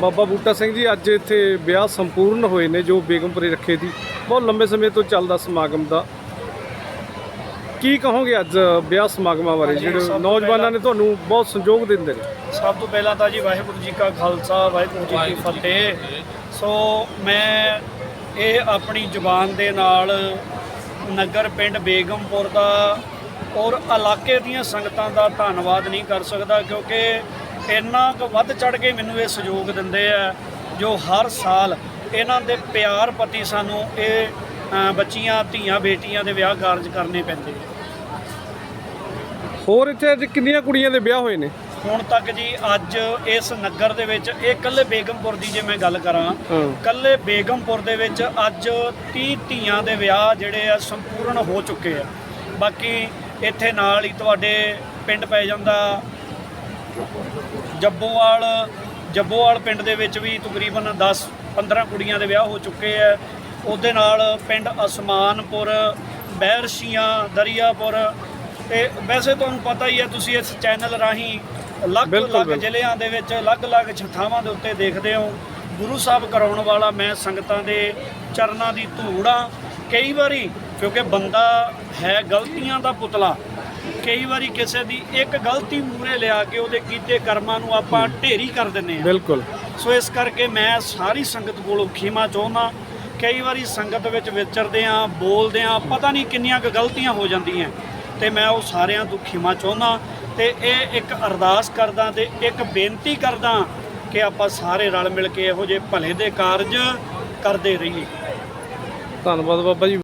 ਬਾਬਾ ਬੂਟਾ ਸਿੰਘ ਜੀ ਅੱਜ ਇੱਥੇ ਵਿਆਹ ਸੰਪੂਰਨ ਹੋਏ ਨੇ ਜੋ ਬੇਗਮਪੁਰੇ ਰੱਖੇ ਸੀ ਬਹੁਤ ਲੰਬੇ ਸਮੇਂ ਤੋਂ ਚੱਲਦਾ ਸਮਾਗਮ ਦਾ। ਕੀ ਕਹੋਗੇ ਅੱਜ ਵਿਆਹ ਸਮਾਗਮਾਂ ਬਾਰੇ? ਜਿਹੜੇ ਨੌਜਵਾਨਾਂ ਨੇ ਤੁਹਾਨੂੰ ਬਹੁਤ ਸੰਯੋਗ ਦਿੰਦੇ ਨੇ। ਸਭ ਤੋਂ ਪਹਿਲਾਂ ਤਾਂ ਜੀ ਵਾਹਿਗੁਰੂ ਜੀ ਕਾ ਖਾਲਸਾ ਵਾਹਿਗੁਰੂ ਜੀ ਕੀ ਫਤਿਹ। ਸੋ ਮੈਂ ਇਹ ਆਪਣੀ ਜ਼ੁਬਾਨ ਦੇ ਨਾਲ ਨਗਰ ਪਿੰਡ ਬੇਗਮਪੁਰ ਦਾ ਔਰ ਇਲਾਕੇ ਦੀਆਂ ਸੰਗਤਾਂ ਦਾ ਧੰਨਵਾਦ ਨਹੀਂ ਕਰ ਸਕਦਾ ਕਿਉਂਕਿ ਇੰਨਾ ਕੁ ਵੱਧ ਚੜ ਕੇ ਮੈਨੂੰ ਇਹ ਸਹਿਯੋਗ ਦਿੰਦੇ ਆ ਜੋ ਹਰ ਸਾਲ ਇਹਨਾਂ ਦੇ ਪਿਆਰ ਪ੍ਰਤੀ ਸਾਨੂੰ ਇਹ ਬੱਚੀਆਂ ਧੀਆਂ ਬੇਟੀਆਂ ਦੇ ਵਿਆਹ ਕਾਰਜ ਕਰਨੇ ਪੈਂਦੇ ਆ। ਹੋਰ ਇੱਥੇ ਅੱਜ ਕਿੰਨੀਆਂ ਕੁੜੀਆਂ ਦੇ ਵਿਆਹ ਹੋਏ ਨੇ? ਹੁਣ ਤੱਕ ਜੀ ਅੱਜ ਇਸ ਨਗਰ ਦੇ ਵਿੱਚ ਇਹ ਇਕੱਲੇ ਬੇਗਮਪੁਰ ਦੀ ਜੇ ਮੈਂ ਗੱਲ ਕਰਾਂ ਹਾਂ। ਇਕੱਲੇ ਬੇਗਮਪੁਰ ਦੇ ਵਿੱਚ ਅੱਜ 30 ਧੀਆਂ ਦੇ ਵਿਆਹ ਜਿਹੜੇ ਆ ਸੰਪੂਰਨ ਹੋ ਚੁੱਕੇ ਆ। ਬਾਕੀ ਇੱਥੇ ਨਾਲ ਹੀ ਤੁਹਾਡੇ ਪਿੰਡ ਪੈ ਜਾਂਦਾ ਜੱਬੋਵਾਲ ਜੱਬੋਵਾਲ ਪਿੰਡ ਦੇ ਵਿੱਚ ਵੀ ਤਕਰੀਬਨ 10 15 ਕੁੜੀਆਂ ਦੇ ਵਿਆਹ ਹੋ ਚੁੱਕੇ ਆ। ਉਹਦੇ ਨਾਲ ਪਿੰਡ ਅਸਮਾਨਪੁਰ ਬਹਿਰਸ਼ੀਆਂ ਦਰਿਆਪੁਰ ਤੇ ਵੈਸੇ ਤੁਹਾਨੂੰ ਪਤਾ ਹੀ ਹੈ ਤੁਸੀਂ ਇਸ ਚੈਨਲ ਰਾਹੀਂ ਬਿਲਕੁਲ। ਜ਼ਿਲ੍ਹਿਆਂ ਦੇ ਵਿੱਚ ਅਲੱਗ-ਅਲੱਗ ਛਥਾਵਾਂ ਦੇ ਉੱਤੇ ਦੇਖਦੇ ਹੋ। ਗੁਰੂ ਸਾਹਿਬ ਕਰਾਉਣ ਵਾਲਾ ਮੈਂ ਸੰਗਤਾਂ ਦੇ ਚਰਨਾਂ ਦੀ ਧੂੜਾਂ ਕਈ ਵਾਰੀ ਕਿਉਂਕਿ ਬੰਦਾ ਹੈ ਗਲਤੀਆਂ ਦਾ ਪੁਤਲਾ ਕਈ ਵਾਰੀ ਕਿਸੇ ਦੀ ਇੱਕ ਗਲਤੀ ਮੂਰੇ ਲਿਆ ਕੇ ਉਹਦੇ ਕੀਤੇ ਕਰਮਾਂ ਨੂੰ ਆਪਾਂ ਢੇਰੀ ਕਰ ਦਿੰਨੇ ਆ ਬਿਲਕੁਲ। ਸੋ ਇਸ ਕਰਕੇ ਮੈਂ ਸਾਰੀ ਸੰਗਤ ਕੋਲੋਂ ਖਿਮਾ ਚਾਹੁੰਦਾ ਕਈ ਵਾਰੀ ਸੰਗਤ ਵਿੱਚ ਵਿਚਰਦੇ ਆ ਬੋਲਦੇ ਆ ਪਤਾ ਨਹੀਂ ਕਿੰਨੀਆਂ ਕੁ ਗਲਤੀਆਂ ਹੋ ਜਾਂਦੀਆਂ। ਤੇ ਮੈਂ ਉਹ ਸਾਰਿਆਂ ਤੋਂ ਖਿਮਾ ਚਾਹੁੰਦਾ ਤੇ ਇਹ ਇੱਕ ਅਰਦਾਸ ਕਰਦਾ ਤੇ ਇੱਕ ਬੇਨਤੀ ਕਰਦਾ ਕਿ ਆਪਾਂ ਸਾਰੇ ਰਲ ਮਿਲ ਕੇ ਇਹੋ ਜਿਹੇ ਭਲੇ ਦੇ ਕਾਰਜ ਕਰਦੇ ਰਹੀਏ। ਧੰਨਵਾਦ ਬਾਬਾ ਜੀ।